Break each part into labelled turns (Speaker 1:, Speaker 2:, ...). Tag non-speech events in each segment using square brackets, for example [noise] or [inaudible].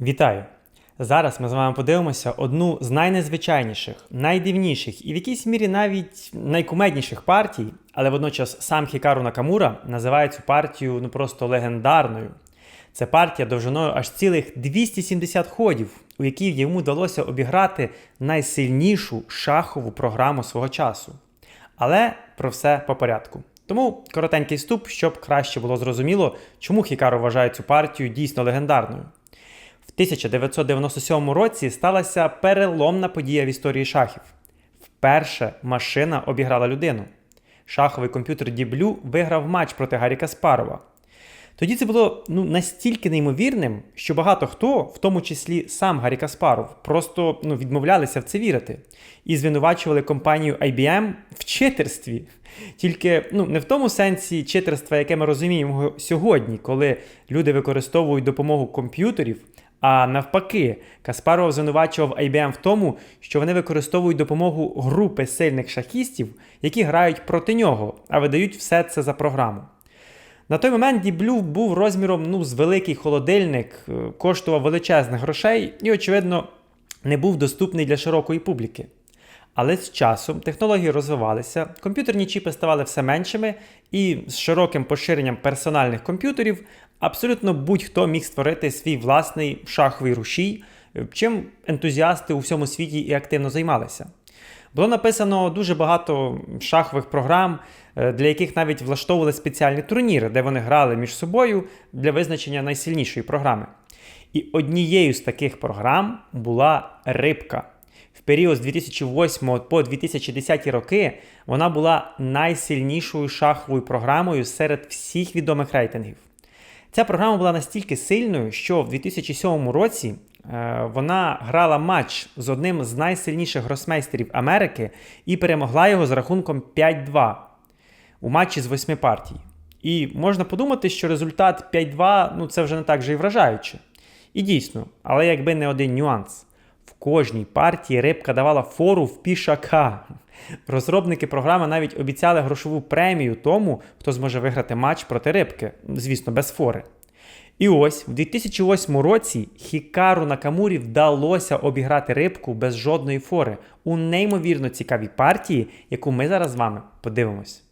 Speaker 1: Вітаю! Зараз ми з вами подивимося одну з найнезвичайніших, найдивніших і в якійсь мірі навіть найкумедніших партій, але водночас сам Хікару Накамура називає цю партію ну просто легендарною. Це партія довжиною аж цілих 270 ходів, у якій йому вдалося обіграти найсильнішу шахову програму свого часу. Але про все по порядку. Тому коротенький вступ, щоб краще було зрозуміло, чому Хікару вважає цю партію дійсно легендарною. В 1997 році сталася переломна подія в історії шахів. Вперше машина обіграла людину. Шаховий комп'ютер Діблю виграв матч проти Гаррі Каспарова. Тоді це було ну, настільки неймовірним, що багато хто, в тому числі сам Гаррі Каспаров, просто ну, відмовлялися в це вірити і звинувачували компанію IBM в читерстві. Тільки ну, не в тому сенсі читерства, яке ми розуміємо сьогодні, коли люди використовують допомогу комп'ютерів. А навпаки, Каспаров звинувачував IBM в тому, що вони використовують допомогу групи сильних шахістів, які грають проти нього, а видають все це за програму. На той момент Діблю був розміром ну, з великий холодильник, е, коштував величезних грошей і, очевидно, не був доступний для широкої публіки. Але з часом технології розвивалися, комп'ютерні чіпи ставали все меншими, і з широким поширенням персональних комп'ютерів абсолютно будь-хто міг створити свій власний шаховий рушій, чим ентузіасти у всьому світі і активно займалися. Було написано дуже багато шахових програм, е, для яких навіть влаштовували спеціальні турніри, де вони грали між собою для визначення найсильнішої програми. І однією з таких програм була рибка. Період з 2008 по 2010 роки вона була найсильнішою шаховою програмою серед всіх відомих рейтингів. Ця програма була настільки сильною, що в 2007 році е, вона грала матч з одним з найсильніших гросмейстерів Америки і перемогла його з рахунком 5-2 у матчі з восьми партій. І можна подумати, що результат 5-2 ну це вже не так же і вражаюче. І дійсно, але якби не один нюанс. В кожній партії рибка давала фору в пішака. Розробники програми навіть обіцяли грошову премію тому, хто зможе виграти матч проти рибки, звісно, без фори. І ось в 2008 році Хікару Накамурі вдалося обіграти рибку без жодної фори у неймовірно цікавій партії, яку ми зараз з вами подивимось.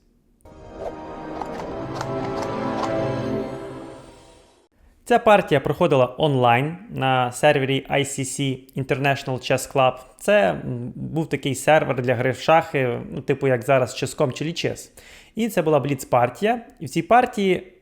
Speaker 1: Ця партія проходила онлайн на сервері ICC International Chess Club. Це був такий сервер для гри в шахи, ну, типу як зараз Ческом чи Лічес. І це була бліц-партія. І в цій партії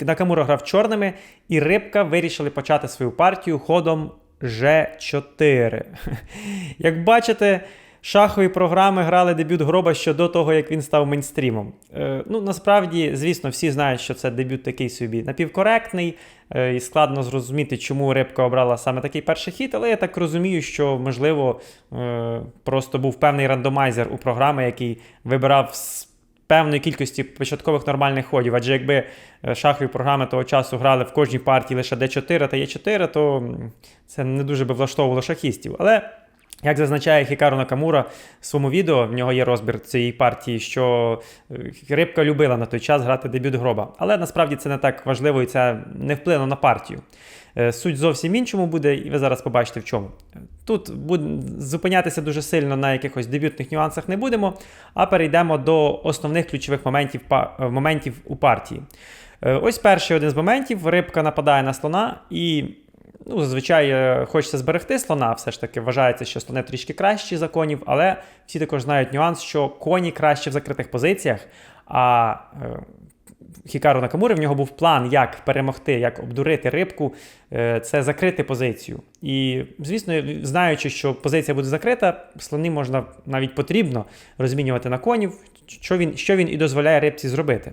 Speaker 1: Накамура грав чорними, і рибка вирішили почати свою партію ходом G4. [laughs] Як бачите. Шахові програми грали дебют гроба ще до того, як він став мейнстрімом. Е, ну, Насправді, звісно, всі знають, що це дебют такий собі напівкоректний, е, і складно зрозуміти, чому Рибка обрала саме такий перший хід, але я так розумію, що, можливо, е, просто був певний рандомайзер у програми, який вибирав з певної кількості початкових нормальних ходів. Адже якби е, шахові програми того часу грали в кожній партії лише D4 та Е4, то це не дуже би влаштовувало шахістів. Але. Як зазначає Хікару Накамура в своєму відео, в нього є розбір цієї партії, що е, рибка любила на той час грати дебют гроба. Але насправді це не так важливо і це не вплинуло на партію. Е, суть зовсім іншому буде, і ви зараз побачите в чому. Тут зупинятися дуже сильно на якихось дебютних нюансах не будемо, а перейдемо до основних ключових моментів е, моментів у партії. Ось перший один з моментів: рибка нападає на слона і. Ну, Зазвичай е, хочеться зберегти слона, все ж таки вважається, що слони трішки кращі за конів, але всі також знають нюанс, що коні краще в закритих позиціях. А е, Хікару Накамури в нього був план, як перемогти, як обдурити рибку, е, це закрити позицію. І, звісно, знаючи, що позиція буде закрита, слони можна навіть потрібно розмінювати на конів, що він що він і дозволяє рибці зробити.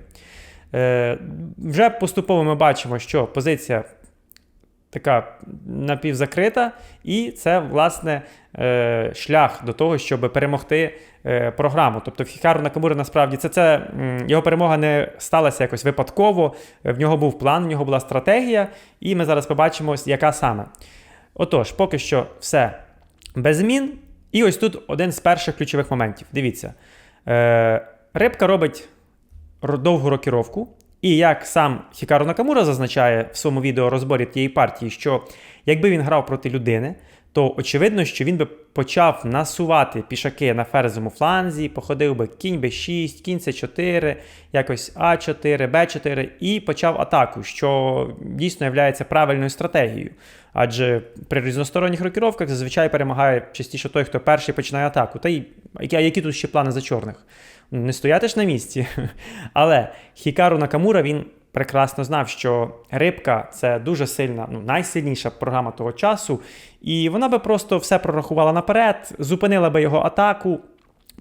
Speaker 1: Вже поступово ми бачимо, що позиція така напівзакрита, і це, власне, е, шлях до того, щоб перемогти е, програму. Тобто, Хікару Накамура насправді це це його перемога не сталася якось випадково. В нього був план, в нього була стратегія, і ми зараз побачимо, яка саме. Отож, поки що все без змін. І ось тут один з перших ключових моментів. Дивіться. Е, Рибка робить довгу рокіровку. І як сам Хікару Накамура зазначає в своєму відео розборі тієї партії, що Якби він грав проти людини, то очевидно, що він би почав насувати пішаки на ферзовому фланзі, походив би кінь b6, кінь c4, якось А4, Б4 і почав атаку, що дійсно є правильною стратегією. Адже при різносторонніх рокіровках зазвичай перемагає частіше той, хто перший починає атаку. Та й які тут ще плани за чорних? Не стояти ж на місці. [laughs] Але Хікару Накамура він прекрасно знав, що рибка це дуже сильна, ну найсильніша програма того часу, і вона би просто все прорахувала наперед, зупинила би його атаку,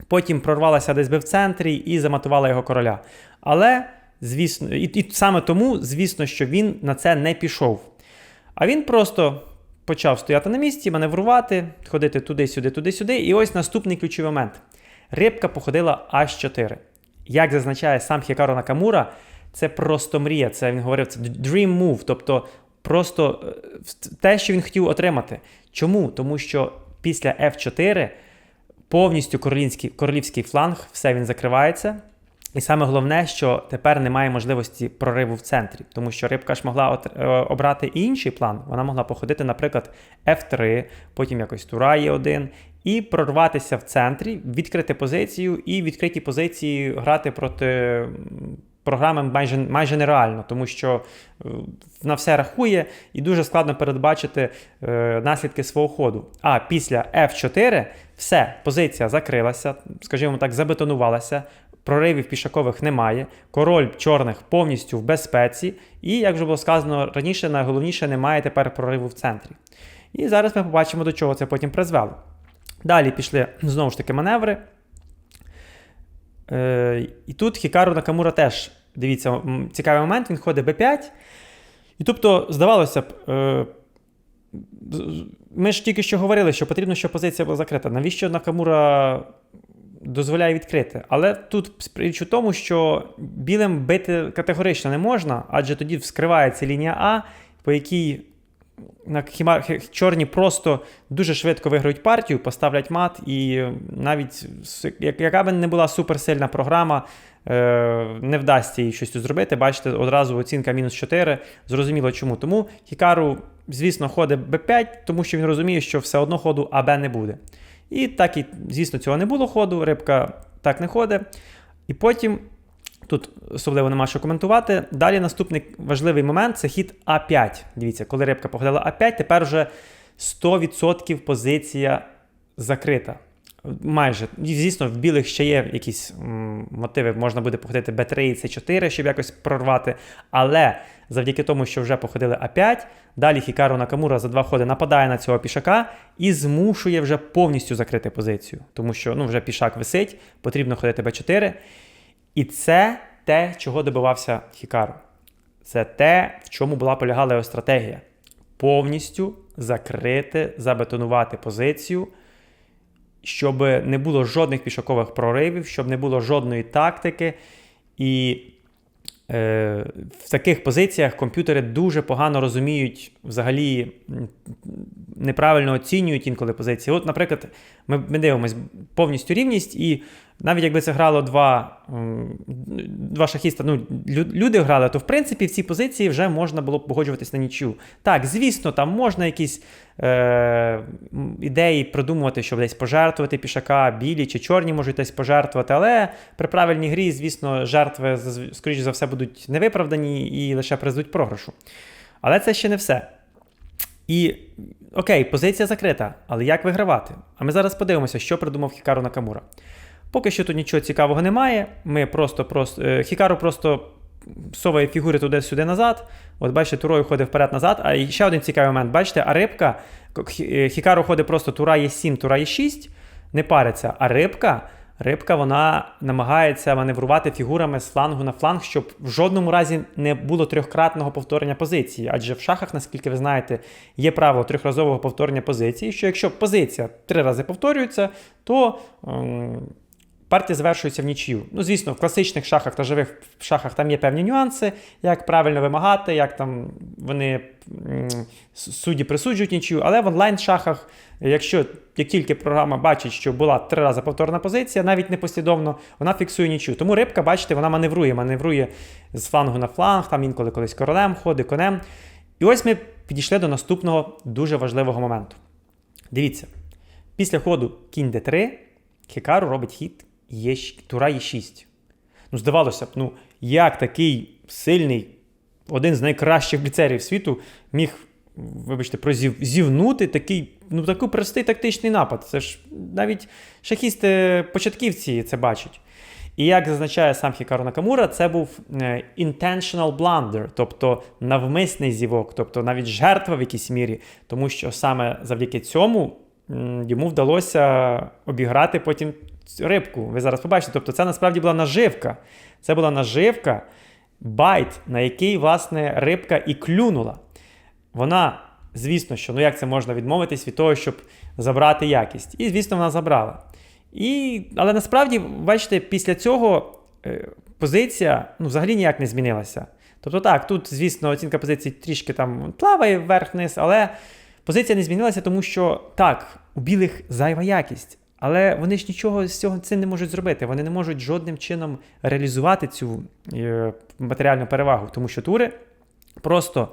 Speaker 1: потім прорвалася десь би в центрі і заматувала його короля. Але, звісно, і, і саме тому, звісно, що він на це не пішов. А він просто почав стояти на місці, маневрувати, ходити туди-сюди, туди-сюди. І ось наступний ключовий момент. Рибка походила H4. Як зазначає сам Хікаро Накамура, це просто мрія. Це він говорив, це dream move, тобто просто е, те, що він хотів отримати. Чому? Тому що після F4 повністю королівський, королівський фланг, все він закривається. І саме головне, що тепер немає можливості прориву в центрі, тому що рибка ж могла е, обрати інший план. Вона могла походити, наприклад, F3, потім якось Тура є 1 і прорватися в центрі, відкрити позицію і відкриті позиції грати проти програми майже майже нереально, тому що е, на все рахує і дуже складно передбачити е, наслідки свого ходу. А після F4 все, позиція закрилася, скажімо так, забетонувалася. Проривів пішакових немає, король чорних повністю в безпеці, і, як вже було сказано раніше, найголовніше немає тепер прориву в центрі. І зараз ми побачимо, до чого це потім призвело. Далі пішли знову ж таки маневри. Е, І тут Хікару Накамура теж, дивіться, цікавий момент, він ходить b5. І тобто, здавалося б, е, ми ж тільки що говорили, що потрібно, щоб позиція була закрита. Навіщо Накамура дозволяє відкрити? Але тут річ у тому, що білим бити категорично не можна, адже тоді вскривається лінія А, по якій на хіма, чорні просто дуже швидко виграють партію, поставлять мат, і навіть яка б не була суперсильна програма, е, не вдасться їй щось зробити. Бачите, одразу оцінка мінус 4. Зрозуміло чому. Тому Хікару, звісно, ходить Б5, тому що він розуміє, що все одно ходу АБ не буде. І так і, звісно, цього не було ходу, рибка так не ходить. І потім Тут особливо нема що коментувати. Далі наступний важливий момент це хід А5. Дивіться, коли рибка походила А5, тепер вже 100% позиція закрита. Майже. Звісно, в білих ще є якісь м, мотиви, можна буде походити Б3 і С4, щоб якось прорвати. Але завдяки тому, що вже походили А5, далі Хікару Накамура за два ходи нападає на цього пішака і змушує вже повністю закрити позицію. Тому що ну, вже пішак висить, потрібно ходити Б4. І це те, чого добивався Хікару. Це те, в чому була полягала його стратегія. Повністю закрити, забетонувати позицію, щоб не було жодних пішокових проривів, щоб не було жодної тактики. І е, в таких позиціях комп'ютери дуже погано розуміють, взагалі неправильно оцінюють інколи позиції. От, наприклад, ми, ми дивимося повністю рівність і навіть якби це грало два два шахіста, ну, люди грали, то в принципі в цій позиції вже можна було б погоджуватись на нічю. Так, звісно, там можна якісь е, ідеї продумувати, щоб десь пожертвувати пішака, білі чи чорні можуть десь пожертвувати, але при правильній грі, звісно, жертви, скоріш за все, будуть невиправдані і лише призведуть програшу. Але це ще не все. І окей, позиція закрита, але як вигравати? А ми зараз подивимося, що придумав Хікару Накамура. Поки що тут нічого цікавого немає. Ми просто, просто е, Хікару просто соває фігури туди-сюди назад. От бачите, турою ходить вперед-назад. А ще один цікавий момент. Бачите, а рибка, е, Хікару ходить просто тура є 7, тура є 6, не париться. А рибка. Рибка вона намагається маневрувати фігурами з флангу на фланг, щоб в жодному разі не було трьохкратного повторення позиції. Адже в шахах, наскільки ви знаєте, є правило трьохразового повторення позиції, що якщо позиція три рази повторюється, то ем, партія завершується в нічию. Ну, звісно, в класичних шахах та живих шахах там є певні нюанси, як правильно вимагати, як там вони судді присуджують нічию, але в онлайн-шахах, якщо як тільки програма бачить, що була три рази повторна позиція, навіть непослідовно, вона фіксує нічию. Тому рибка, бачите, вона маневрує, маневрує з флангу на фланг, там інколи колись королем ходить, конем. І ось ми підійшли до наступного дуже важливого моменту. Дивіться, після ходу кінь d3 Хікару робить хід є, тура Е6. Ну, здавалося б, ну, як такий сильний, один з найкращих бліцерів світу міг, вибачте, прозівнути такий, ну, такий простий тактичний напад. Це ж навіть шахісти-початківці це бачать. І як зазначає сам Хікару Накамура, це був е, intentional blunder, тобто навмисний зівок, тобто навіть жертва в якійсь мірі, тому що саме завдяки цьому йому вдалося обіграти потім рибку. Ви зараз побачите. Тобто, це насправді була наживка. Це була наживка, байт, на який, власне, рибка і клюнула. Вона, звісно, що ну як це можна відмовитись від того, щоб забрати якість. І, звісно, вона забрала. І, Але насправді, бачите, після цього е, позиція ну, взагалі ніяк не змінилася. Тобто, так, тут, звісно, оцінка позиції трішки там плаває вверх-вниз, але позиція не змінилася, тому що так, у білих зайва якість. Але вони ж нічого з цього це не можуть зробити. Вони не можуть жодним чином реалізувати цю е, матеріальну перевагу, тому що тури просто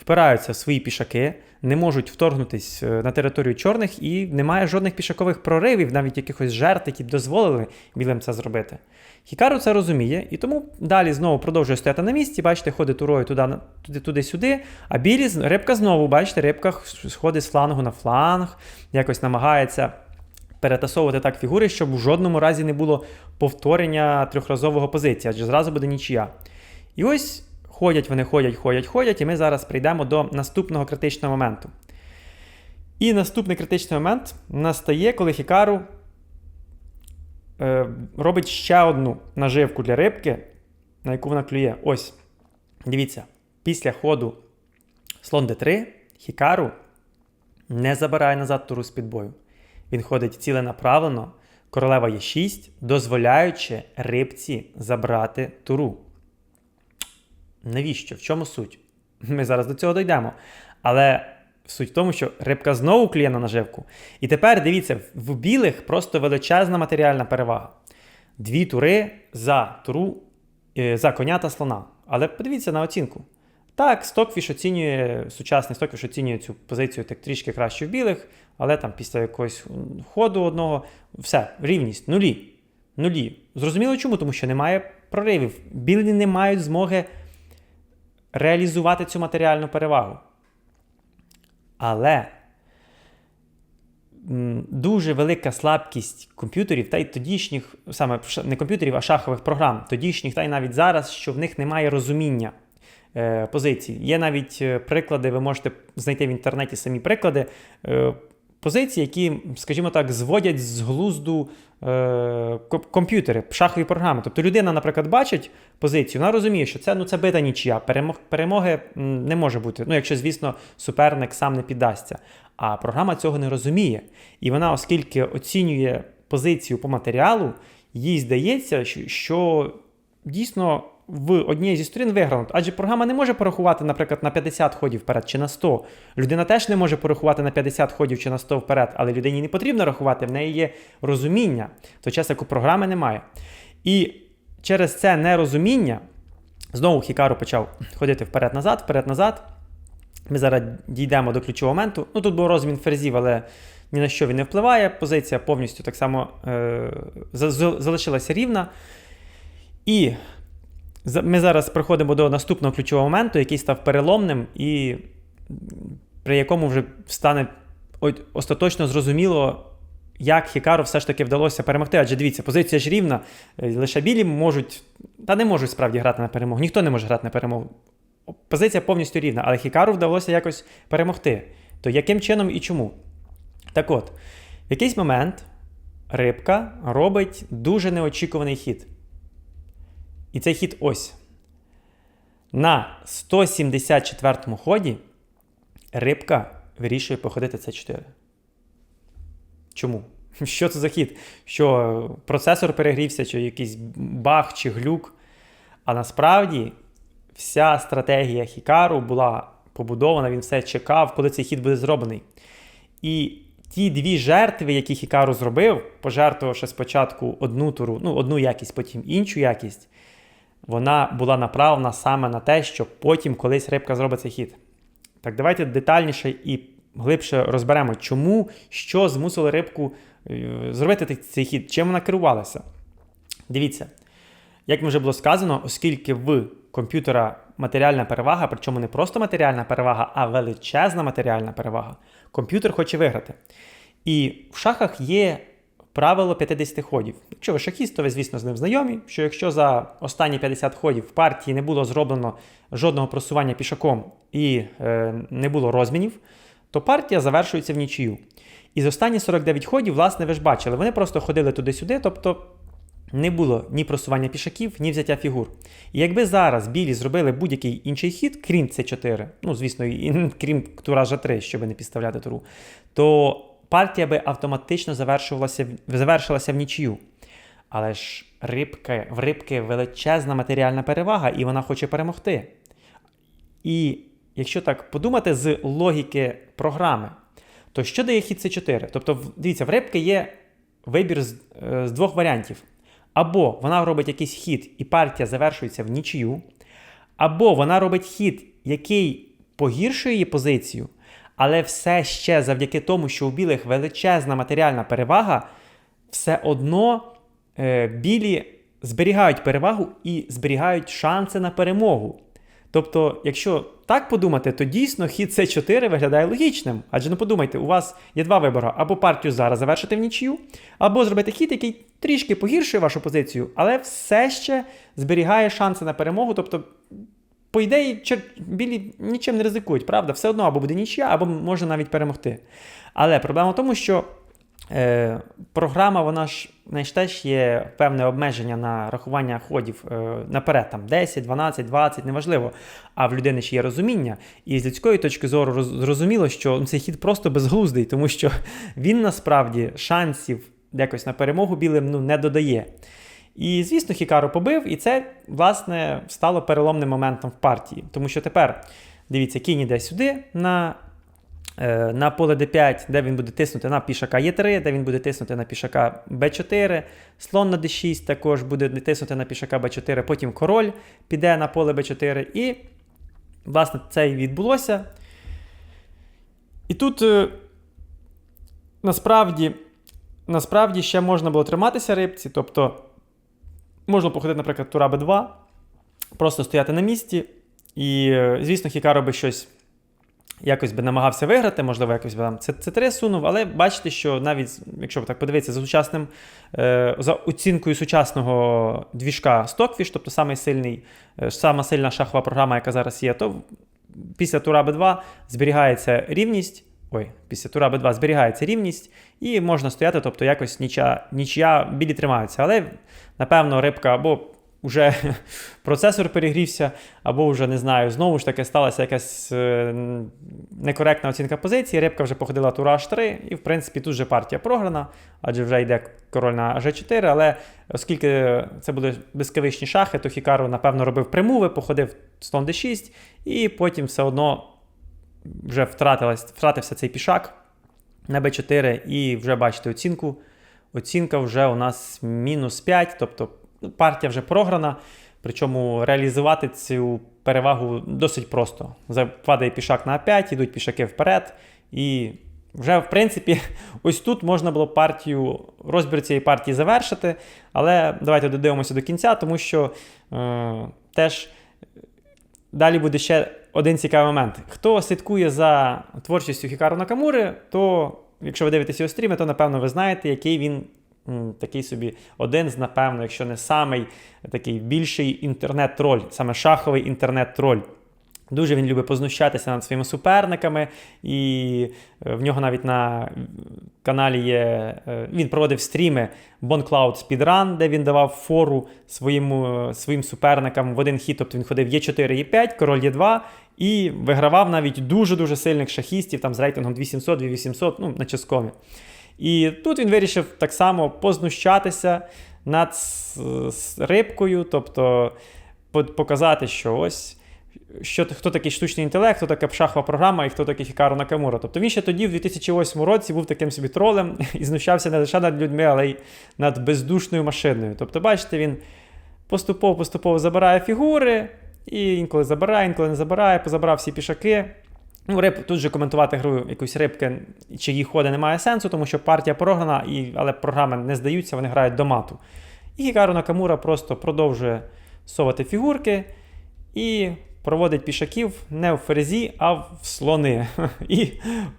Speaker 1: впираються в свої пішаки, не можуть вторгнутись е, на територію чорних, і немає жодних пішакових проривів, навіть якихось жертв, які б дозволили білим це зробити. Хікару це розуміє, і тому далі знову продовжує стояти на місці. Бачите, ходить турою туди, туди-сюди. А білі рибка знову, бачите, рибка сходить з флангу на фланг, якось намагається перетасовувати так фігури, щоб в жодному разі не було повторення трьохразового позиції, адже зразу буде нічия. І ось ходять, вони ходять, ходять, ходять, і ми зараз прийдемо до наступного критичного моменту. І наступний критичний момент настає, коли Хікару е, робить ще одну наживку для рибки, на яку вона клює. Ось. Дивіться, після ходу слон d3 Хікару не забирає назад туру з підбою. Він ходить ціленаправлено, королева є 6, дозволяючи рибці забрати туру. Навіщо? В чому суть? Ми зараз до цього дійдемо. Але суть в тому, що рибка знову кліє на наживку. І тепер дивіться, в білих просто величезна матеріальна перевага. Дві тури за туру, е, за коня та слона. Але подивіться на оцінку. Так, Стокфіш оцінює, сучасний Стокфіш оцінює цю позицію так трішки краще в білих, але там після якогось ходу одного все, рівність, нулі. Нулі. Зрозуміло чому? Тому що немає проривів. Білі не мають змоги реалізувати цю матеріальну перевагу. Але дуже велика слабкість комп'ютерів та й тодішніх, саме не комп'ютерів, а шахових програм, тодішніх, та й навіть зараз, що в них немає розуміння е, позицій. Є навіть е, приклади, ви можете знайти в інтернеті самі приклади. Е, позиції, які, скажімо так, зводять з глузду е, комп'ютери, шахові програми. Тобто людина, наприклад, бачить позицію, вона розуміє, що це ну, це бита нічия, перемог, перемоги не може бути. Ну, якщо, звісно, суперник сам не піддасться. А програма цього не розуміє. І вона, оскільки оцінює позицію по матеріалу, їй здається, що дійсно в одній зі сторін виграно. Адже програма не може порахувати, наприклад, на 50 ходів вперед чи на 100. Людина теж не може порахувати на 50 ходів чи на 100 вперед, але людині не потрібно рахувати, в неї є розуміння, в той час, як у програми немає. І через це нерозуміння знову Хікару почав ходити вперед-назад, вперед-назад. Ми зараз дійдемо до ключового моменту. Ну тут був розмін ферзів, але ні на що він не впливає. Позиція повністю так само е, залишилася рівна. І ми зараз приходимо до наступного ключового моменту, який став переломним, і при якому вже стане остаточно зрозуміло, як Хікару все ж таки вдалося перемогти. Адже дивіться, позиція ж рівна. Е, лише білі можуть, та не можуть справді грати на перемогу. Ніхто не може грати на перемогу. Позиція повністю рівна, але Хікару вдалося якось перемогти. То яким чином і чому? Так от, в якийсь момент рибка робить дуже неочікуваний хід. І цей хід ось. На 174 му ході рибка вирішує походити С4. Чому? [laughs] Що це за хід? Що процесор перегрівся, чи якийсь баг, чи глюк. А насправді вся стратегія Хікару була побудована, він все чекав, коли цей хід буде зроблений. І ті дві жертви, які Хікару зробив, пожертвувавши спочатку одну туру, ну, одну якість, потім іншу якість, вона була направлена саме на те, що потім колись рибка зробить цей хід. Так, давайте детальніше і глибше розберемо, чому, що змусило рибку е, зробити цей- цей хід, чим вона керувалася. Дивіться, як вже було сказано, оскільки в комп'ютера матеріальна перевага, причому не просто матеріальна перевага, а величезна матеріальна перевага, комп'ютер хоче виграти. І в шахах є правило 50 ходів. Якщо ви шахіст, то ви, звісно, з ним знайомі, що якщо за останні 50 ходів в партії не було зроблено жодного просування пішаком і е, не було розмінів, то партія завершується в нічию. І з останні 49 ходів, власне, ви ж бачили, вони просто ходили туди-сюди, тобто не було ні просування пішаків, ні взяття фігур. І якби зараз білі зробили будь-який інший хід, крім С4, ну, звісно, і крім тура Ж3, щоб не підставляти туру, то партія би автоматично завершувалася, завершилася в нічию. Але ж рибки, в рибки величезна матеріальна перевага, і вона хоче перемогти. І якщо так подумати з логіки програми, то що дає хід С4? Тобто, дивіться, в рибки є вибір з, е, з двох варіантів. Або вона робить якийсь хід, і партія завершується в нічию, або вона робить хід, який погіршує її позицію, але все ще завдяки тому, що у білих величезна матеріальна перевага, все одно е, білі зберігають перевагу і зберігають шанси на перемогу. Тобто, якщо так подумати, то дійсно хід С4 виглядає логічним. Адже ну подумайте, у вас є два вибори: або партію зараз завершити в нічию, або зробити хід, який трішки погіршує вашу позицію, але все ще зберігає шанси на перемогу. Тобто, по ідеї, чер... білі нічим не ризикують, правда? Все одно або буде нічия, або може навіть перемогти. Але проблема в тому, що е, програма, вона ж знаєш, теж є певне обмеження на рахування ходів е, наперед, там 10, 12, 20, неважливо. А в людини ще є розуміння. І з людської точки зору роз- зрозуміло, що цей хід просто безглуздий, тому що [laughs] він насправді шансів якось на перемогу білим ну, не додає. І, звісно, Хікару побив, і це, власне, стало переломним моментом в партії. Тому що тепер, дивіться, кінь іде сюди на, е, на поле d5, де він буде тиснути на пішака Е3, де він буде тиснути на пішака Б4, слон на d6 також буде тиснути на пішака Б4, потім король піде на поле Б4. І, власне, це і відбулося. І тут е, насправді, насправді ще можна було триматися рибці, тобто. Можна походити, наприклад, тура Б2, просто стояти на місці. І, е, звісно, Хікаро би щось якось би намагався виграти, можливо, якось би там С3 сунув, але бачите, що навіть, якщо ви так подивитися, за сучасним, е, за оцінкою сучасного двіжка Stockfish, тобто самий сильний, е, сама сильна шахова програма, яка зараз є, то після тура Б2 зберігається рівність. Ой, після тура Б2 зберігається рівність, і можна стояти, тобто якось нічия, нічия білі тримаються. Але, напевно, рибка або вже [laughs] процесор перегрівся, або вже не знаю, знову ж таки сталася якась е, некоректна оцінка позиції. Рибка вже походила тура H3, і в принципі тут вже партія програна, адже вже йде король на G4. Але оскільки це були блискавичні шахи, то Хікару, напевно, робив примуви, походив слон D6, і потім все одно вже втратився цей пішак на b4, і вже бачите оцінку. Оцінка вже у нас мінус 5, тобто ну, партія вже програна. Причому реалізувати цю перевагу досить просто. За- Падає пішак на А5, йдуть пішаки вперед. І вже, в принципі, [laughs] ось тут можна було партію, розбір цієї партії завершити. Але давайте додивимося до кінця, тому що е, теж Далі буде ще один цікавий момент. Хто слідкує за творчістю Хікару Накамури, то, якщо ви дивитесь його стріми, то напевно ви знаєте, який він такий собі один з, напевно, якщо не самий такий більший інтернет-троль, саме шаховий інтернет-троль. Дуже він любить познущатися над своїми суперниками, і е, в нього навіть на каналі є. е, Він проводив стріми BonCloud Speedrun, де він давав фору своїм, е, своїм суперникам в один хід. Тобто він ходив Е4, Е5, король Е2 і вигравав навіть дуже-дуже сильних шахістів там з рейтингом 2700, 2800, ну, на ческомі. І тут він вирішив так само познущатися над рибкою, тобто показати, що ось що, хто такий штучний інтелект, хто така шахова програма і хто такий Хікару Накамура. Тобто він ще тоді, в 2008 році, був таким собі тролем [laughs] і знущався не лише над людьми, але й над бездушною машиною. Тобто, бачите, він поступово-поступово забирає фігури, і інколи забирає, інколи не забирає, позабрав всі пішаки. Ну, риб, тут же коментувати гру якусь рибки, чи її ходи немає сенсу, тому що партія програна, і, але програми не здаються, вони грають до мату. І Хікару Накамура просто продовжує совати фігурки і проводить пішаків не в ферзі, а в слони. [laughs] І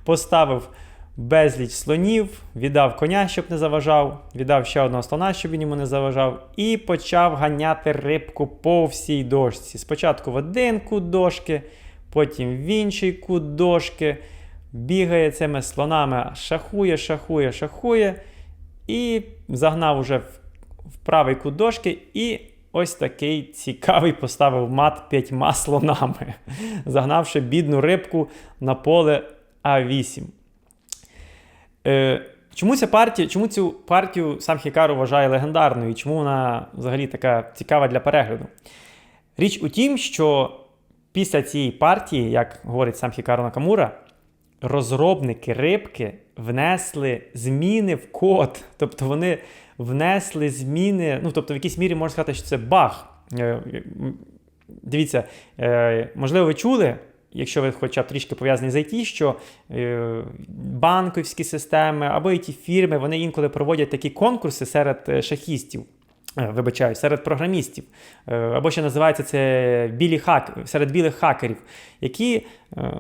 Speaker 1: поставив безліч слонів, віддав коня, щоб не заважав, віддав ще одного слона, щоб він йому не заважав, і почав ганяти рибку по всій дошці. Спочатку в один кут дошки, потім в інший кут дошки. Бігає цими слонами, шахує, шахує, шахує. І загнав уже в, правий кут дошки. І ось такий цікавий поставив мат п'ятьма слонами, загнавши бідну рибку на поле А8. Е, чому, ця партія, чому цю партію сам Хікару вважає легендарною і чому вона взагалі така цікава для перегляду? Річ у тім, що після цієї партії, як говорить сам Хікару Накамура, розробники рибки внесли зміни в код. Тобто вони внесли зміни, ну тобто в якійсь мірі можна сказати, що це баг. Е, Дивіться, е, можливо, ви чули, якщо ви хоча б трішки пов'язані з IT, що е, банківські системи або ті фірми вони інколи проводять такі конкурси серед е, шахістів. е, Вибачаю, серед програмістів, Е, або ще називається це білі хак, серед білих хакерів, які, е,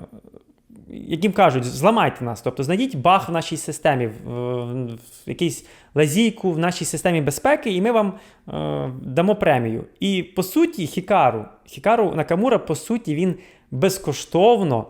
Speaker 1: яким кажуть, зламайте нас, тобто знайдіть баг в нашій системі, в, в, якийсь лазійку в нашій системі безпеки, і ми вам е, дамо премію. І по суті, Хікару, Хікару Накамура, по суті, він безкоштовно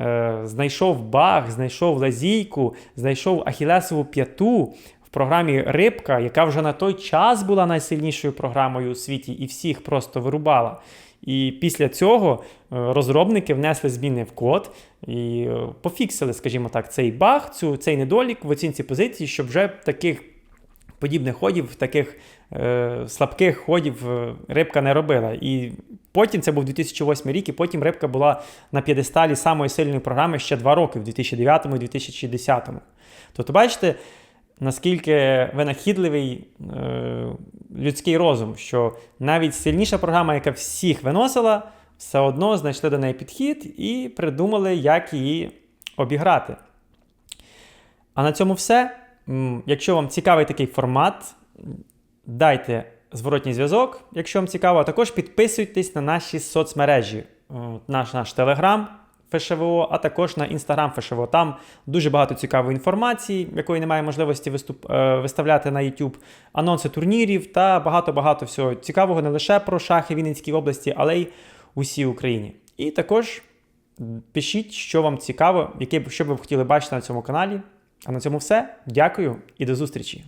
Speaker 1: е, знайшов баг, знайшов лазійку, знайшов ахілесову п'яту в програмі Рибка, яка вже на той час була найсильнішою програмою у світі, і всіх просто вирубала. І після цього е, розробники внесли зміни в код і е, пофіксили, скажімо так, цей баг, цю, цей недолік в оцінці позиції, щоб вже таких подібних ходів, таких е, слабких ходів е, рибка не робила. І потім це був 2008 рік, і потім рибка була на п'єдесталі самої сильної програми ще два роки, в 2009 і 2010. Тобто, бачите, наскільки винахідливий е, людський розум, що навіть сильніша програма, яка всіх виносила, все одно знайшли до неї підхід і придумали, як її обіграти. А на цьому все. Якщо вам цікавий такий формат, дайте зворотній зв'язок, якщо вам цікаво, а також підписуйтесь на наші соцмережі, наш наш Телеграм ФШВО, а також на Інстаграм ФШВО. Там дуже багато цікавої інформації, якої немає можливості виступ, е, виставляти на YouTube, анонси турнірів та багато-багато всього цікавого не лише про шахи Вінницькій області, але й усій Україні. І також пишіть, що вам цікаво, яке що б ви хотіли бачити на цьому каналі. А на цьому все. Дякую і до зустрічі!